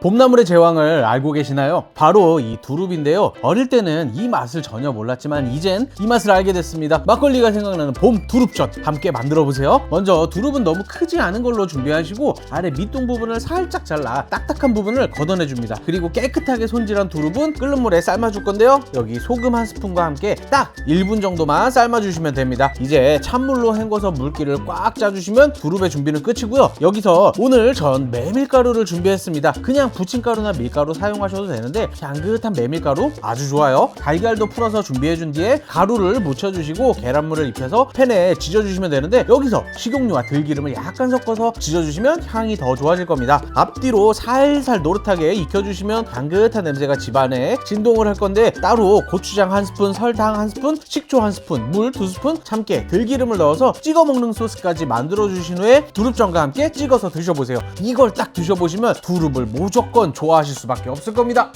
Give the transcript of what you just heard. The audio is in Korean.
봄나물의 제왕을 알고 계시나요? 바로 이 두릅인데요. 어릴 때는 이 맛을 전혀 몰랐지만 이젠 이 맛을 알게 됐습니다. 막걸리가 생각나는 봄 두릅전 함께 만들어 보세요. 먼저 두릅은 너무 크지 않은 걸로 준비하시고 아래 밑동 부분을 살짝 잘라 딱딱한 부분을 걷어내 줍니다. 그리고 깨끗하게 손질한 두릅은 끓는 물에 삶아 줄 건데요. 여기 소금 한 스푼과 함께 딱 1분 정도만 삶아 주시면 됩니다. 이제 찬물로 헹궈서 물기를 꽉 짜주시면 두릅의 준비는 끝이고요. 여기서 오늘 전 메밀가루를 준비했습니다. 그냥 부침가루나 밀가루 사용하셔도 되는데 향긋한 메밀가루 아주 좋아요. 달걀도 풀어서 준비해준 뒤에 가루를 묻혀주시고 계란물을 입혀서 팬에 지져주시면 되는데 여기서 식용유와 들기름을 약간 섞어서 지져주시면 향이 더 좋아질 겁니다. 앞뒤로 살살 노릇하게 익혀주시면 향긋한 냄새가 집안에 진동을 할 건데 따로 고추장 한 스푼, 설탕 한 스푼, 식초 한 스푼, 물 두 스푼, 참깨, 들기름을 넣어서 찍어 먹는 소스까지 만들어 주신 후에 두릅전과 함께 찍어서 드셔보세요. 이걸 딱 드셔보시면 두릅을 무조건 좋아하실 수밖에 없을 겁니다.